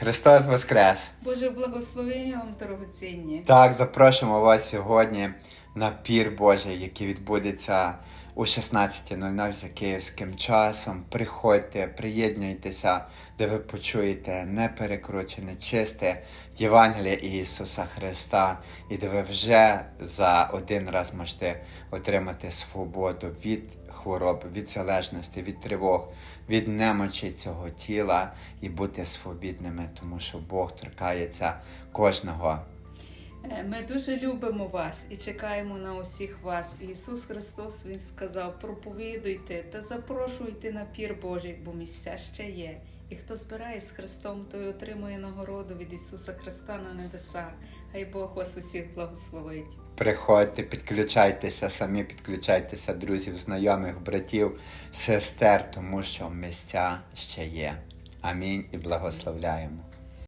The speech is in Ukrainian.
Христос Воскрес! Боже благословення вам, дорогоцінні. Так, запрошуємо вас сьогодні на пір Божий, який відбудеться у 16.00 за київським часом. Приходьте, приєднуйтеся, де ви почуєте неперекручене, чисте Євангеліє Ісуса Христа, і де ви вже за один раз можете отримати свободу від хвороб, від залежності, від тривог, від немочі цього тіла і бути свобідними, тому що Бог торкається кожного. Е, Ми дуже любимо вас і чекаємо на усіх вас. Ісус Христос Він сказав: проповідуйте та запрошуйте на пір Божий, бо місця ще є. І хто збирає з Христом, той отримує нагороду від Ісуса Христа на небесах. Хай Бог вас усіх благословить. Приходьте, підключайтеся, самі підключайтеся, друзів, знайомих, братів, сестер, тому що місця ще є. Амінь і благословляємо.